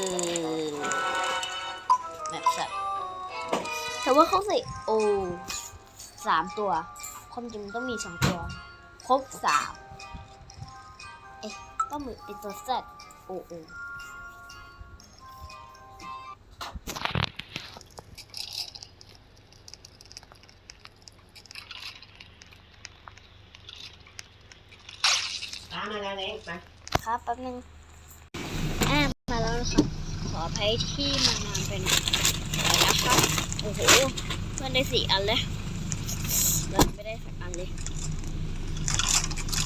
คือแบบสัตว์แต่ว่าเขาใส่โอสามตัว ความจริงมันต้องมีสองตัว ครบสามเอ๊ะต้องมีเป็นตัว Z O O ตามมาแล้วเล็กมาครับแป๊บนึงอ่ามา แล้วนะครับ ขออภัยที่มานานไปหน่อยนะครับ โอ้โหเพื่อนได้สี่อันเลยเราไม่ได้สักอันเลย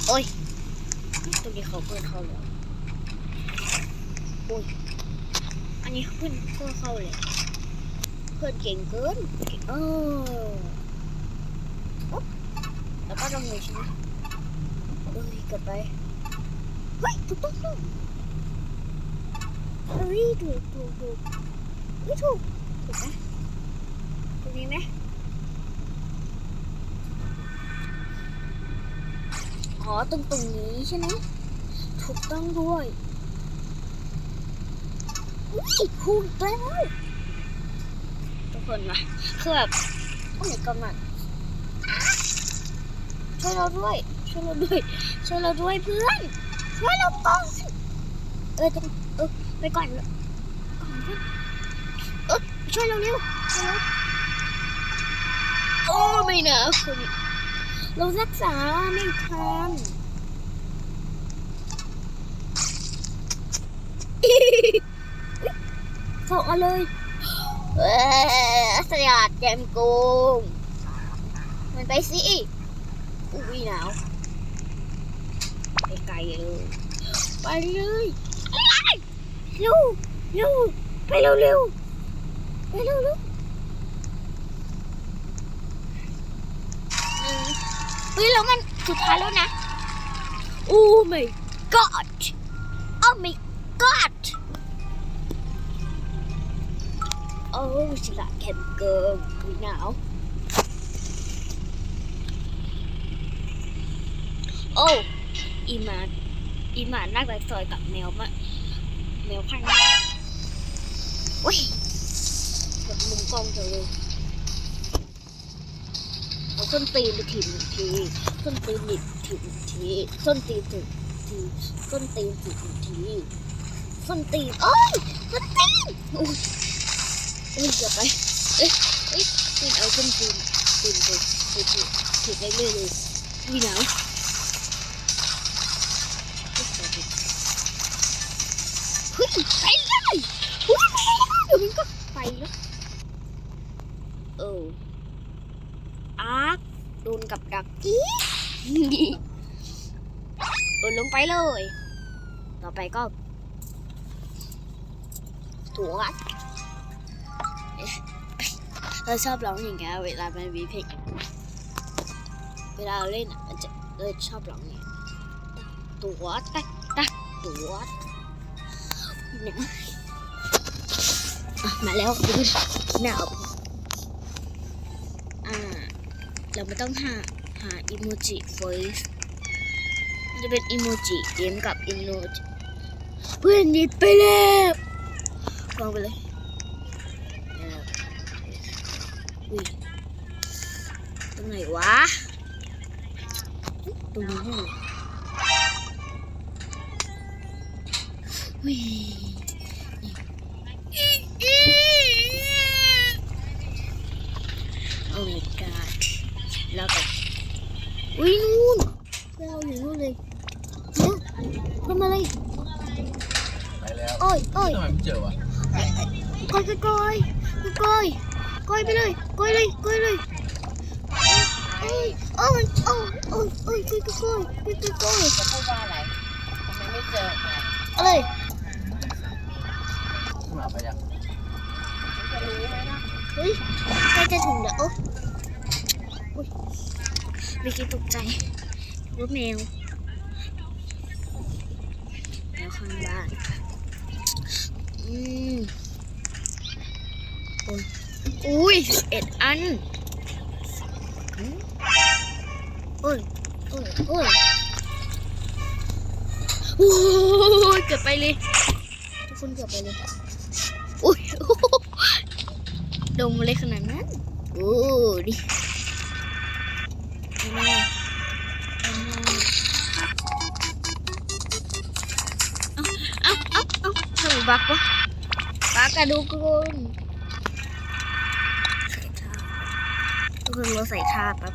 โอ้ยตัวนี้เขาเพื่อนเข้าแล้วโอ้ยอันนี้เพื่อนเพื่อนเข้าเลยเพื่อนเก่งเกินเออแล้วก็ลงเลยใช่ไหมเอ้ยกลับไปเฮ้ยถูกต้อง เฮ้ยถูกถูกถูกเฮ้ยถูกถูกไหมตรงนี้ไหมอ๋อตรงตรงนี้ใช่ไหมถูกต้องด้วยเฮ้ยถูกแล้วทุกคนมาคือแบบโอ้ยกำลังช่วยเราด้วยช่วยเราด้วยช่วยเราด้วยเพื่อนช่วยเราก่อนเออจะเออ ไปก่อนก่อนเออช่วยเราเร็วเราโอ้ไม่นะคุณเรารักษาไม่ทันส่งเอาเลยเออสยาดแกมโกงมันไปสิอุ้ยหนาวไปไกลเลย ไปเลย เร็วเร็วไปเร็วเร็วไปเร็วเร็วเฮ้ยแล้วมันสุดท้ายแล้วนะ โอ้ my god โอ้ my god โอ้ฉลาดแคมเกินอุ๊ยหนาว โอ้ อีมาอีมาน่าจะซอยกับแมวมะ แมวพันธุ์โอ้ยกดมุมกล้องเธอเลยเอาส้นตีนไปถิ่มหนึ่งทีส้นตีนหนิบถิ่มหนึ่งทีส้นตีนถิ่มทีส้นตีนถิ่มหนึ่งทีส้นตีนโอ้ยส้นตีนโอ้ยโอ้ยอย่าไปเอ้ยเอ้ยตีนเอาส้นตีนตีนไปไปถิ่มถิ่มได้เรื่อยเลยวีหนาว ไปเลยเฮ้ยไปเลยเดี๋ยวมันก็ไปแล้วเอออาร์คโดนกับดักอีกเออลงไปเลย ต่อไปก็ถั่วเอ๊ะเราชอบร้องอย่างเงี้ยเวลามันมีเพลงเวลาเราเล่นอะมันจะเออชอบร้องอย่างเงี้ยตัวตักตักตัว เนี่ยอะมาแล้วดูหนาวอ่า เราไม่ต้องหาหาอิโมจิเฟสมันจะเป็นอิโมจิเกมกับอิโมจิเพื่อนหยิบไปแล้ววางไปเลยเนี่ยอุ้ยตรงไหนวะตรงนี้ เลยอุ้ยโอ้ my god แล้วก็อุ้ยนู่นเราอยู่นู่นเลยเฮ้ยทำอะไรไปแล้วโอ้ยโอ้ยทำไมไม่เจอ เฮ้ยใกล้จะถึงแล้วโอ้ยเมื่อกี้ตกใจว่าแมวแมวข้างบ้านอืมโอ้ยอุ้ยเอ็ดอันอืมโอ้ยโอ้ยโอ้ยโอ้ยเกือบไปเลย ทุกคุณเกือบไปเลยอุ้ย ดมอะไรขนาดนั้น โอ้ดิไม่ได้ไม่ได้เอาเอาเอาเอ้าทำไมบักวะบักกระดูกคุณทุกคนเราใส่ท่าแป๊บ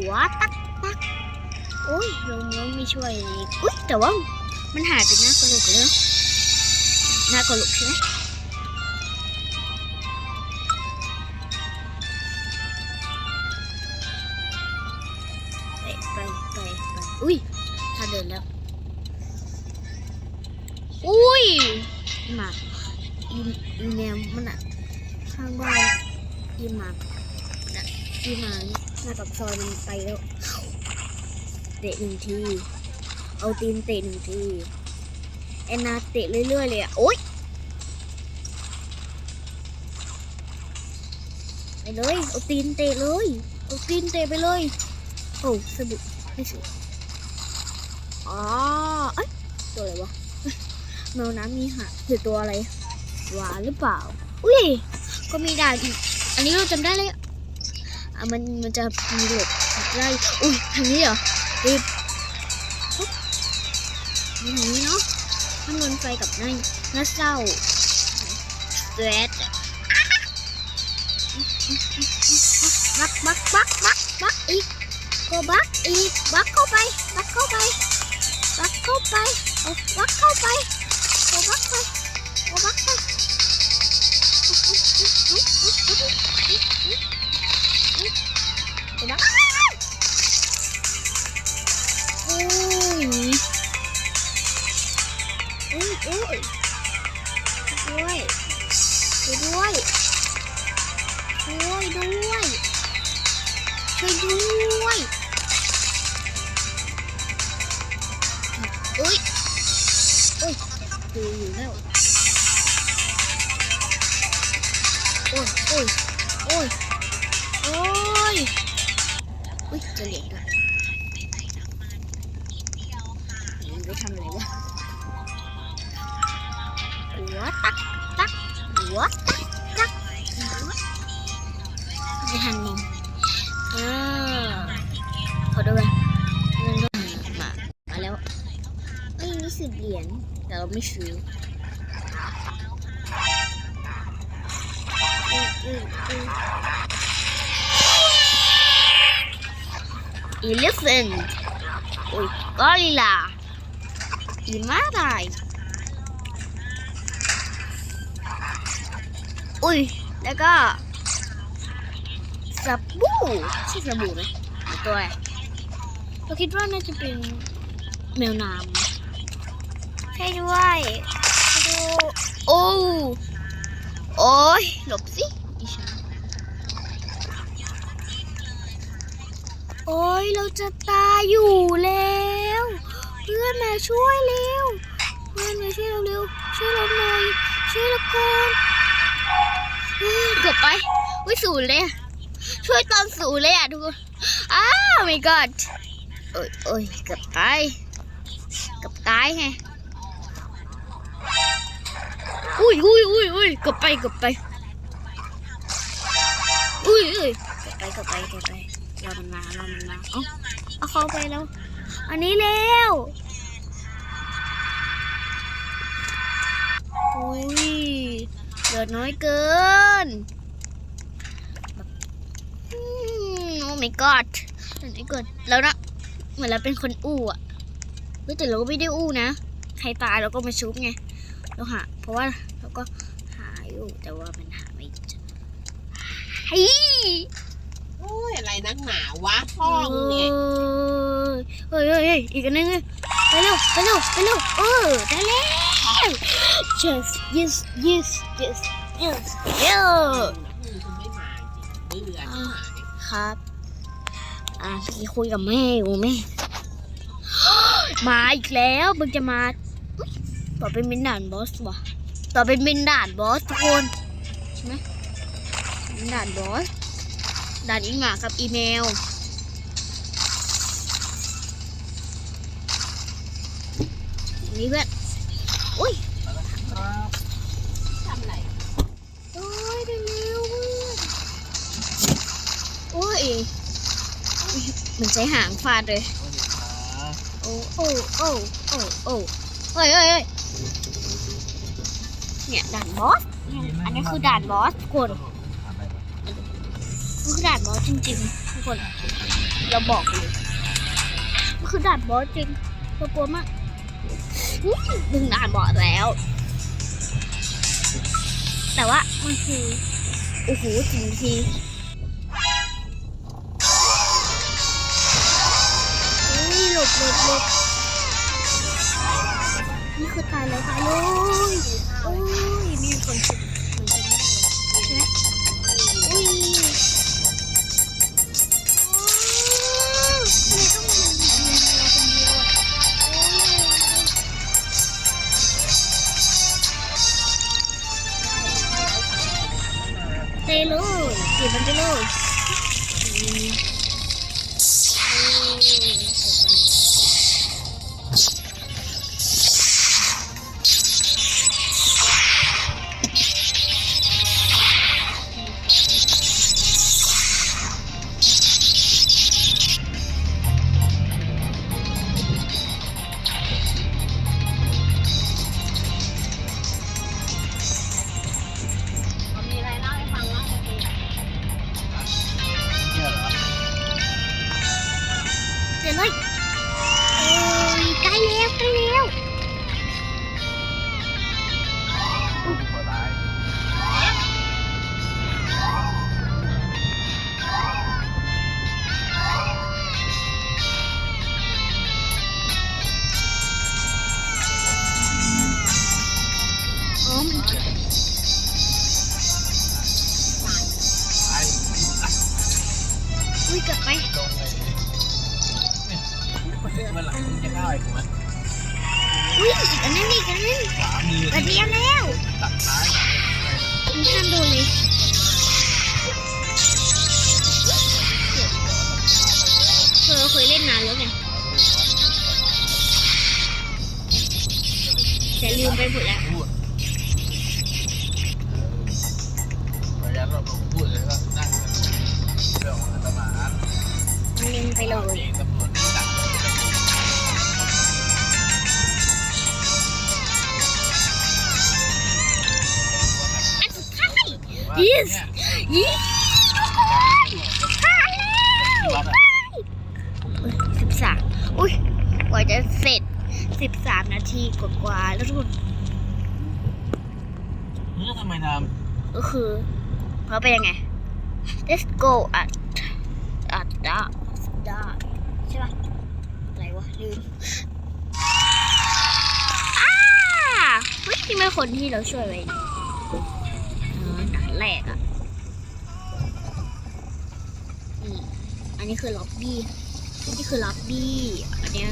หัวตักตักโอ้ยลงล้วไม่ช่วยเลยอุ้ยแต่ว่ามันหายไปหน้ากระโหลกเลยนะหน้ากระโหลกใช่ไหมไปไปไปอุ้ยถ้าเดินแล้ว อุ้ยหมาอีอีแมวมันอะข้างบ้านอีหมาน่ะอีหมา หน้ากับซอยมันไปแล้ว เตะหนึ่งที เอาตีนเตะหนึ่งที แอนนาเตะเรื่อยๆเลยอะ โอ๊ยไปเลย เอาตีนเตะเลย เอาตีนเตะไปเลย โอ้สะดุดไม่สิอ๋อเอ้ยตัวอะไรวะแมวน้ำมีหางหรือตัวอะไร หวานหรือเปล่า อุ้ย ก็มีด่านอีก อันนี้เราจำได้เลย อะอะมันมันจะมีหลบได้อุ้ยทางนี้เหรอรีบปุ๊บมาทางนี้เนาะถ้ามันไฟกับหน้าหน้าเศร้าสเวตบักบักบักบักบักอีกก็บักอีกบักเข้าไปบักเข้าไปบักเข้าไปเอาบักเข้าไปเอาบักไปเอาบักไป เอาบักโอ้ยโอ้ยโอ้ยด้วยด้วยด้วยด้วยช่วยด้วย หัวตักตักหัวไม่ทันมองอ่าขอดูกันนั่นก็มามาแล้วเอ้ยนี่สิบเหรียญแต่เราไม่ซื้ออีเลฟเฟนโอ้ยกอริลลาอีมาไร อุ้ย แล้วก็สบู่ใช่สบู่ไหมหรือตัวอะไรเราคิดว่าน่าจะเป็นแมวน้ำใช่ด้วยดูโอ้โอ้ยหลบสิอีฉันโอ้ยเราจะตายอยู่แล้ว เพื่อนมาช่วยเร็ว เพื่อนมาช่วยเราเร็วช่วยเราหน่อยช่วยเราก่อน เกือบไปวิศูนเลยช่วยตอนศูนเลยอะทุกคน อ้าว my god โอ้ยโอ้ยเกือบตายกับตายไงอุ้ยอุ้ยอุ้ยอุ้ยเกับไปเกับไป อุ้ยอุ้ยเกับไปเกับไปเกับไปรอมันมารอมันมาเอาเอาเข้าไปแล้ว อันนี้เร็วอุ้ย เหลือน้อยเกินอืมโอ้ my god เหลือน้อยเกินแล้วนะเหมือนเราเป็นคนอู้อะเฮ้ยแต่เราก็ไม่ได้อู้นะ ใครตายเราก็มาชุบไง เราหา เพราะว่าเราก็หาอยู่แต่ว่ามันหาไม่เจอเฮ้ยโอ้ยอะไรนักหนาวะห้องเนี่ยเฮ้ยเฮ้ยเฮ้ยอีกอันนึงเลยไปเร็วไปเร็วไปเร็วเออได้แล้ว yes yes yes yes yes yes นี่คุณไม่มาจริงเบื่อที่หายครับอะพี่คุยกับแม่อยู่แม่มาอีกแล้วมึงจะมาอุ๊ยต่อเป็นมินด่านบอสว่ะต่อเป็นมินด่านบอสทุกคนใช่ไหมด่านบอสด่านอีหมากับอีเมลนี่เพื่อน อุ้ยครับทำอะไรโอ้ยได้เร็วเพื่อนโอ้ยเหมือนใช้หางฟาดเลย โอ้โอ้โอ้โอ้โอ้เฮ้ยเฮ้ยเฮ้ยเนี่ยด่านบอส อันนี้คือด่านบอสทุกคนมันคือด่านบอสจริงๆทุกคน เราบอกเลยมันคือด่านบอสจริงเรากลัวมาก ดึงน่านบอกแล้ว แต่ว่ามันคือโอ้โหจริงทีนี่หลบหลบหลบนี่คือตายแล้วตายเลยโอ้ยมีคนชุด อุ้ยกลับไปตรงเลยเนี่ยวันหลังมึงจะก้าวไอ้กูไหมอุ้ยอีกอันนั้นอีกอันนั้นขวามือกระเทียมแล้วตัดซ้ายคุณห้ามโดนเลยเธอเคยเล่นนานแล้วไงแต่ลืมไปหมดแล้วพูดพยายามเราพูดเลยว่านั่ง เรื่องของอาตมามันลืมไปเลยเองตำรวจจับอันสุดท้าย Yes ยี่ผ่านแล้วสิบสามอุ้ยกว่าจะเสร็จสิบสามนาทีกว่าๆแล้วทุกคนนี่ทำไมน้ก็คือเขาเป็นยังไง let's go at at dark dark ใช่ปะอะไรวะลืมอ้าเฮ้ยนี่เป็นคนที่เราช่วยไว้เออด่านแรกอะนี่อันนี้คือล็อบบี้นี่คือล็อบบี้อันนี้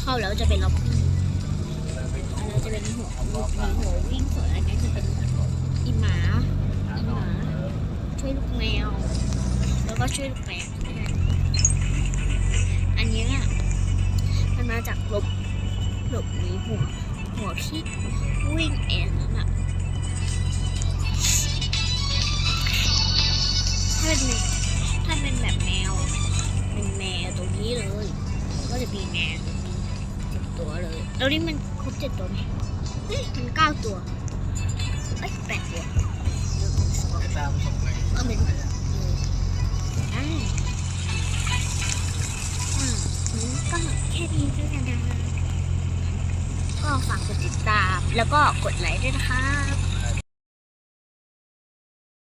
เข้าแล้วจะเป็นล็อบบี้ำอันนี้จะเป็นหัวหัววิ่งสวนอันนี้จะเป็นอีหมาอีหมา ช่วยลูกแมว แล้วก็ช่วยลูกแมวอันเนี้ยมันมาจากหลบหลบนีหัวหัวที่วิ่งเองนั่นอะถ้าเป็นถ้าเป็นแบบแมว เป็นแมวตรงนี้เลย ก็จะมีแมวเจ็ดตัวเลยแล้วนี่มันครบเจ็ดตัวไหมเฮ้ยมันเก้าตัวเอ้ยแปดตัวหนึ่ งสองตามส่งไปก็เป็นอ่าอ่างั้นก็แค่นี้ก็กันนะก็ฝากกดติดตามแล้วก็กดไลค์ด้วยนะครับ